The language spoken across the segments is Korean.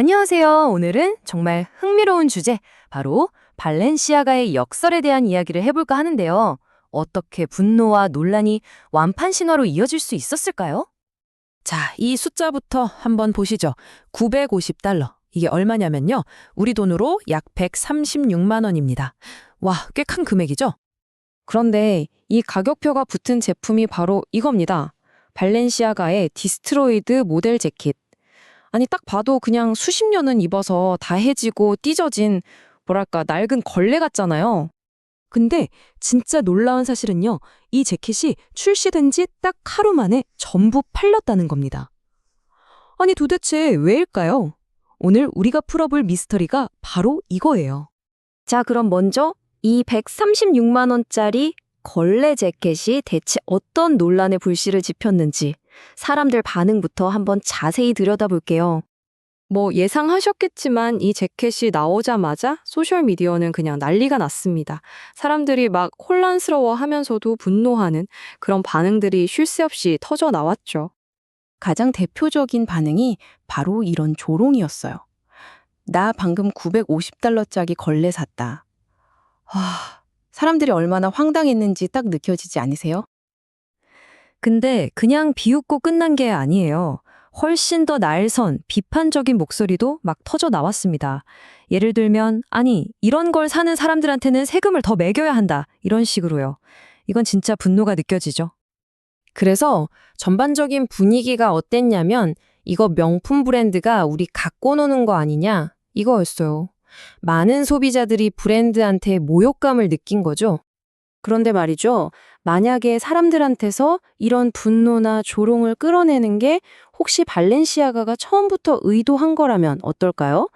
안녕하세요. 오늘은 정말 흥미로운 주제, 바로 발렌시아가의 역설에 대한 이야기를 해볼까 하는데요. 어떻게 분노와 논란이 완판 신화로 이어질 수 있었을까요? 자, 이 숫자부터 한번 보시죠. 950달러. 이게 얼마냐면요. 우리 돈으로 약 136만 원입니다. 와, 꽤 큰 금액이죠? 그런데 이 가격표가 붙은 제품이 바로 이겁니다. 발렌시아가의 디스트로이드 모델 재킷. 아니 딱 봐도 그냥 수십 년은 입어서 다 해지고 찢어진 뭐랄까 낡은 걸레 같잖아요. 근데 진짜 놀라운 사실은요. 이 재킷이 출시된 지 딱 하루 만에 전부 팔렸다는 겁니다. 아니 도대체 왜일까요? 오늘 우리가 풀어볼 미스터리가 바로 이거예요. 자, 그럼 먼저 이 136만 원짜리 걸레 재킷이 대체 어떤 논란의 불씨를 지폈는지 사람들 반응부터 한번 자세히 들여다볼게요. 뭐 예상하셨겠지만 이 재킷이 나오자마자 소셜미디어는 그냥 난리가 났습니다. 사람들이 막 혼란스러워 하면서도 분노하는 그런 반응들이 쉴 새 없이 터져 나왔죠. 가장 대표적인 반응이 바로 이런 조롱이었어요. 나 방금 950달러짜리 걸레 샀다. 와, 사람들이 얼마나 황당했는지 딱 느껴지지 않으세요? 근데 그냥 비웃고 끝난 게 아니에요. 훨씬 더 날선, 비판적인 목소리도 막 터져 나왔습니다. 예를 들면, 아니, 이런 걸 사는 사람들한테는 세금을 더 매겨야 한다. 이런 식으로요. 이건 진짜 분노가 느껴지죠. 그래서 전반적인 분위기가 어땠냐면 이거 명품 브랜드가 우리 갖고 노는 거 아니냐 이거였어요. 많은 소비자들이 브랜드한테 모욕감을 느낀 거죠. 그런데 말이죠. 만약에 사람들한테서 이런 분노나 조롱을 끌어내는 게 혹시 발렌시아가가 처음부터 의도한 거라면 어떨까요?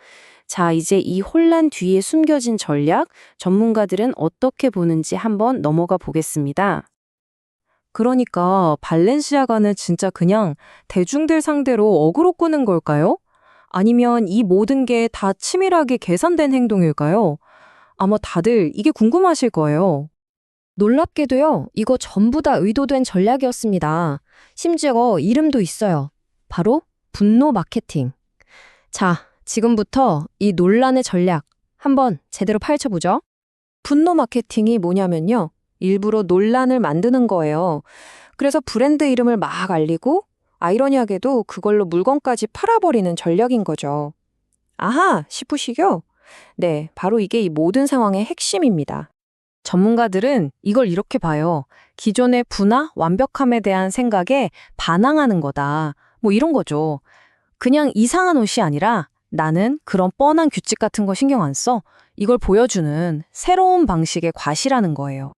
자, 이제 이 혼란 뒤에 숨겨진 전략, 전문가들은 어떻게 보는지 한번 넘어가 보겠습니다. 그러니까 발렌시아가는 진짜 그냥 대중들 상대로 어그로 끄는 걸까요? 아니면 이 모든 게 다 치밀하게 계산된 행동일까요? 아마 다들 이게 궁금하실 거예요. 놀랍게도요, 이거 전부 다 의도된 전략이었습니다. 심지어 이름도 있어요. 바로 분노 마케팅. 자, 지금부터 이 논란의 전략 한번 제대로 파헤쳐보죠. 분노 마케팅이 뭐냐면요. 일부러 논란을 만드는 거예요. 그래서 브랜드 이름을 막 알리고 아이러니하게도 그걸로 물건까지 팔아버리는 전략인 거죠. 아하 싶으시죠? 네, 바로 이게 이 모든 상황의 핵심입니다. 전문가들은 이걸 이렇게 봐요. 기존의 부나 완벽함에 대한 생각에 반항하는 거다. 뭐 이런 거죠. 그냥 이상한 옷이 아니라 나는 그런 뻔한 규칙 같은 거 신경 안 써. 이걸 보여주는 새로운 방식의 과시라는 거예요.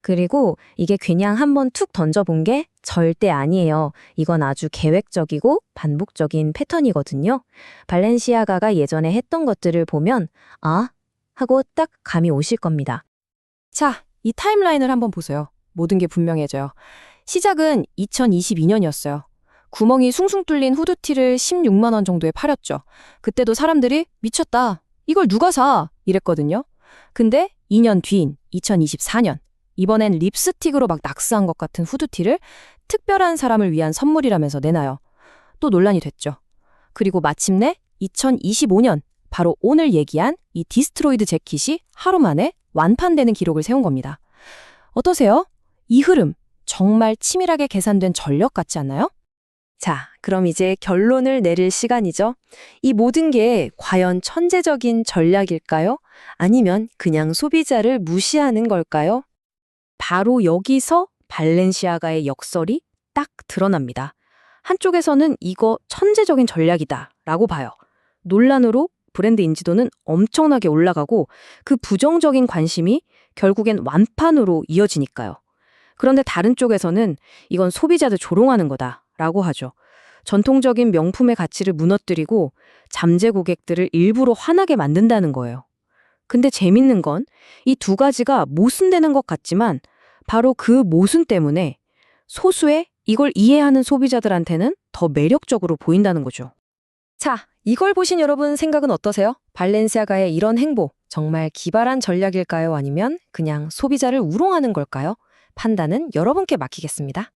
그리고 이게 그냥 한번 툭 던져본 게 절대 아니에요. 이건 아주 계획적이고 반복적인 패턴이거든요. 발렌시아가가 예전에 했던 것들을 보면 아 하고 딱 감이 오실 겁니다. 자, 이 타임라인을 한번 보세요. 모든 게 분명해져요. 시작은 2022년이었어요. 구멍이 숭숭 뚫린 후드티를 16만 원 정도에 팔았죠. 그때도 사람들이 미쳤다. 이걸 누가 사? 이랬거든요. 근데 2년 뒤인 2024년 이번엔 립스틱으로 막 낙스한 것 같은 후드티를 특별한 사람을 위한 선물이라면서 내놔요. 또 논란이 됐죠. 그리고 마침내 2025년 바로 오늘 얘기한 이 디스트로이드 재킷이 하루 만에 완판되는 기록을 세운 겁니다. 어떠세요? 이 흐름 정말 치밀하게 계산된 전력 같지 않나요? 자, 그럼 이제 결론을 내릴 시간이죠. 이 모든 게 과연 천재적인 전략일까요? 아니면 그냥 소비자를 무시하는 걸까요? 바로 여기서 발렌시아가의 역설이 딱 드러납니다. 한쪽에서는 이거 천재적인 전략이다 라고 봐요. 논란으로 브랜드 인지도는 엄청나게 올라가고 그 부정적인 관심이 결국엔 완판으로 이어지니까요. 그런데 다른 쪽에서는 이건 소비자들 조롱하는 거다 라고 하죠. 전통적인 명품의 가치를 무너뜨리고 잠재 고객들을 일부러 화나게 만든다는 거예요. 근데 재밌는 건 이 두 가지가 모순되는 것 같지만 바로 그 모순 때문에 소수의 이걸 이해하는 소비자들한테는 더 매력적으로 보인다는 거죠. 자, 이걸 보신 여러분 생각은 어떠세요? 발렌시아가의 이런 행보 정말 기발한 전략일까요? 아니면 그냥 소비자를 우롱하는 걸까요? 판단은 여러분께 맡기겠습니다.